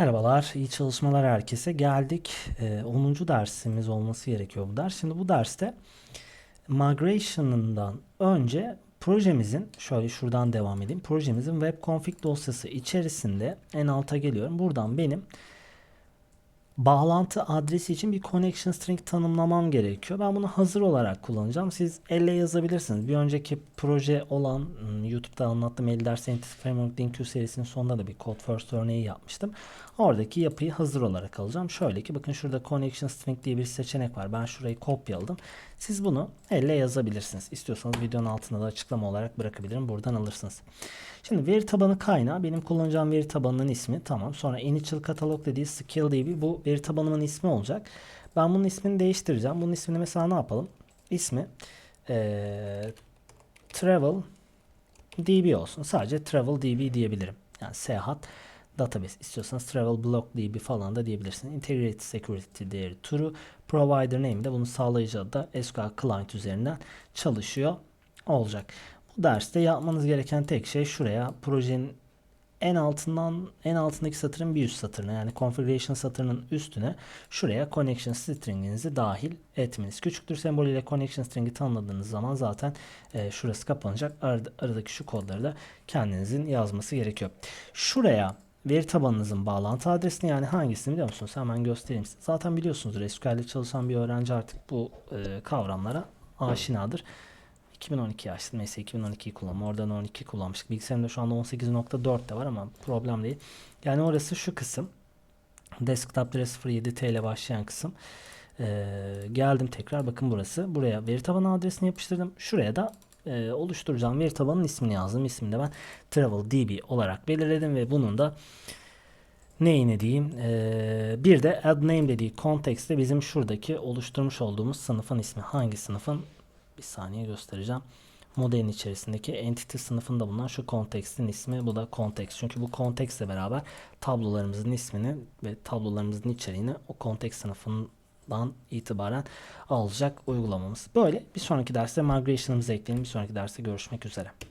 Merhabalar, iyi çalışmalar herkese. Geldik e, 10. dersimiz olması gerekiyor bu ders. Şimdi bu derste migration'ından önce projemizin, şöyle şuradan devam edeyim. Projemizin web config dosyası içerisinde en alta geliyorum. Buradan benim bağlantı adresi için bir connection string tanımlamam gerekiyor. Ben bunu hazır olarak kullanacağım. Siz elle yazabilirsiniz. Bir önceki proje olan hmm, YouTube'da anlattığım Elder Scientific Framework LinkQ serisinin sonunda da bir Code First örneği yapmıştım. Oradaki yapıyı hazır olarak alacağım. Şöyle ki bakın şurada connection string diye bir seçenek var. Ben şurayı kopyaladım. Siz bunu elle yazabilirsiniz. İstiyorsanız videonun altında da açıklama olarak bırakabilirim. Buradan alırsınız. Şimdi veri tabanı kaynağı benim kullanacağım veri tabanının ismi. Tamam. Sonra initial catalog dediği SkillDB bu veri tabanımın ismi olacak. Ben bunun ismini değiştireceğim. Bunun ismini mesela ne yapalım? İsmi eee Travel DB olsun. Sadece Travel DB diyebilirim. Yani seyahat database istiyorsanız Travel Block DB falan da diyebilirsiniz. Integrated Security değeri true. Provider name de bunu sağlayıcı adı da SQL Client üzerinden çalışıyor olacak. Bu derste yapmanız gereken tek şey şuraya projenin en altından en altındaki satırın bir üst satırına yani configuration satırının üstüne şuraya connection string'inizi dahil etmeniz. Küçüktür sembolüyle connection string'i tanımladığınız zaman zaten e, şurası kapanacak. Arada, aradaki şu kodları da kendinizin yazması gerekiyor. Şuraya veri tabanınızın bağlantı adresini yani hangisini biliyor musunuz? Hemen göstereyim. Zaten biliyorsunuzdur SQL'de çalışan bir öğrenci artık bu e, kavramlara aşinadır. 2012 yaşlı neyse 2012'yi kullanma. Oradan 12 kullanmıştık. Bilgisayarımda şu anda 18.4 de var ama problem değil. Yani orası şu kısım. Desktop 07 T ile başlayan kısım. Ee, geldim tekrar bakın burası. Buraya veri tabanı adresini yapıştırdım. Şuraya da e, oluşturacağım veri tabanının ismini yazdım. İsmini de ben Travel DB olarak belirledim ve bunun da neyini diyeyim ee, bir de add name dediği kontekste bizim şuradaki oluşturmuş olduğumuz sınıfın ismi hangi sınıfın bir saniye göstereceğim. Modelin içerisindeki entity sınıfında bulunan şu kontekstin ismi bu da context. Çünkü bu kontekstle beraber tablolarımızın ismini ve tablolarımızın içeriğini o kontekst sınıfından itibaren alacak uygulamamız. Böyle bir sonraki derste migration'ımızı ekleyelim. Bir sonraki derste görüşmek üzere.